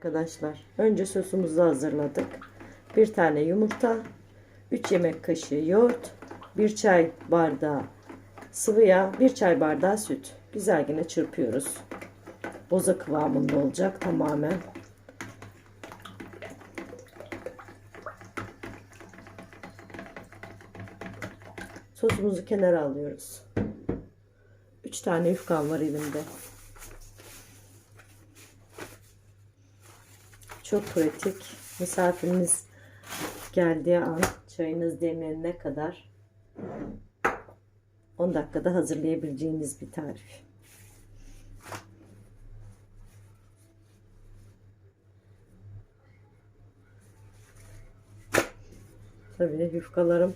Arkadaşlar önce sosumuzu hazırladık. Bir tane yumurta, 3 yemek kaşığı yoğurt, 1 çay bardağı sıvı yağ, 1 çay bardağı süt. Güzel yine çırpıyoruz. Boza kıvamında olacak tamamen. Sosumuzu kenara alıyoruz. 3 tane yufkam var elimde. Çok pratik. Misafiriniz geldiği an çayınız demlenene kadar 10 dakikada hazırlayabileceğiniz bir tarif. Tabii yufkalarım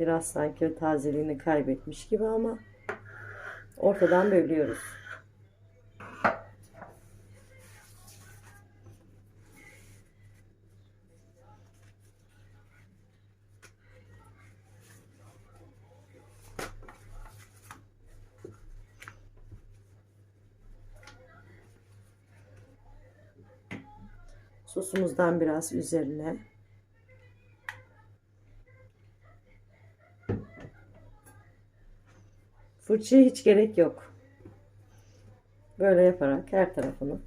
Biraz sanki tazeliğini kaybetmiş gibi ama ortadan bölüyoruz. Sosumuzdan biraz üzerine Fırçaya hiç gerek yok. Böyle yaparak her tarafını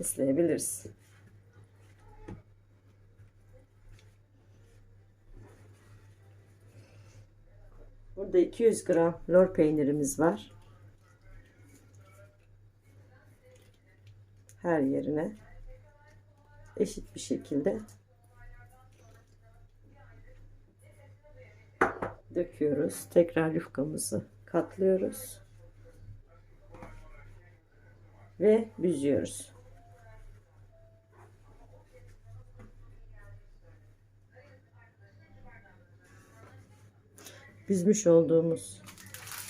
ıslayabiliriz. Burada 200 gram lor peynirimiz var. Her yerine eşit bir şekilde döküyoruz. Tekrar yufkamızı katlıyoruz. Ve büzüyoruz. Büzmüş olduğumuz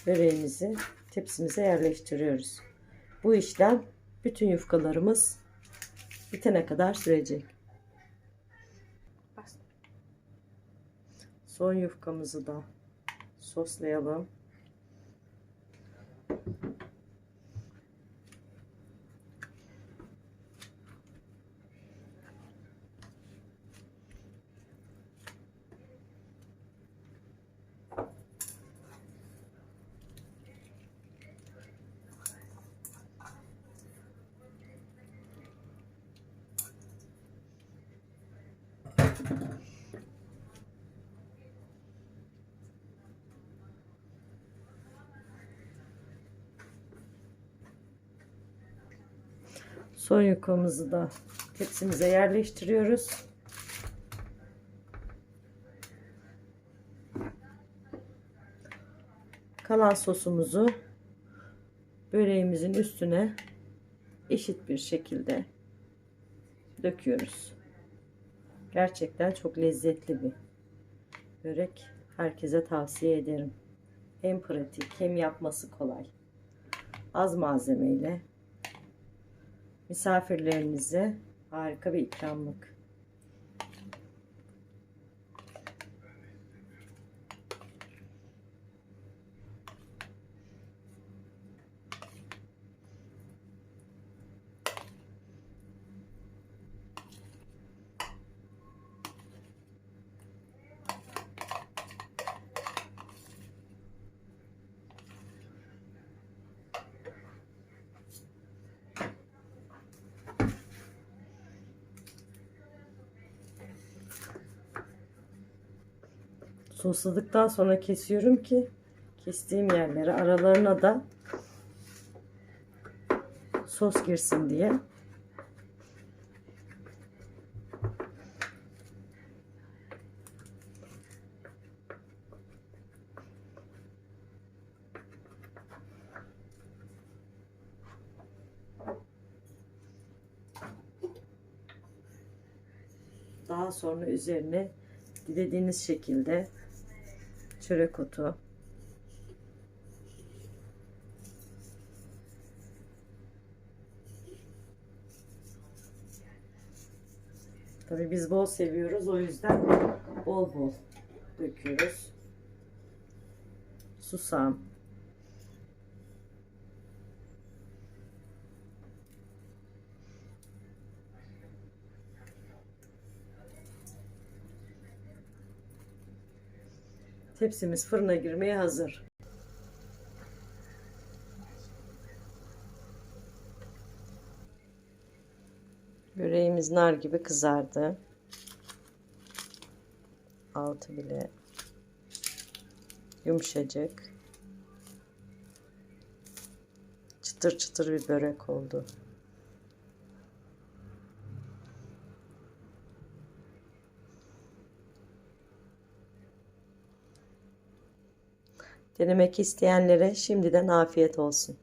böreğimizi tepsimize yerleştiriyoruz. Bu işlem bütün yufkalarımız bitene kadar sürecek. Son yufkamızı da soslayalım. Son yufkamızı da tepsimize yerleştiriyoruz. Kalan sosumuzu böreğimizin üstüne eşit bir şekilde döküyoruz. Gerçekten çok lezzetli bir börek. Herkese tavsiye ederim. Hem pratik hem yapması kolay. Az malzemeyle misafirlerinize harika bir ikramlık. Sosladıktan sonra kesiyorum ki kestiğim yerlere aralarına da sos girsin diye. Daha sonra üzerine dilediğiniz şekilde çörek otu Tabii biz bol seviyoruz o yüzden bol bol döküyoruz. susam. Tepsimiz fırına girmeye hazır. Böreğimiz nar gibi kızardı. Altı bile yumuşacık. Çıtır çıtır bir börek oldu. Denemek isteyenlere şimdiden afiyet olsun.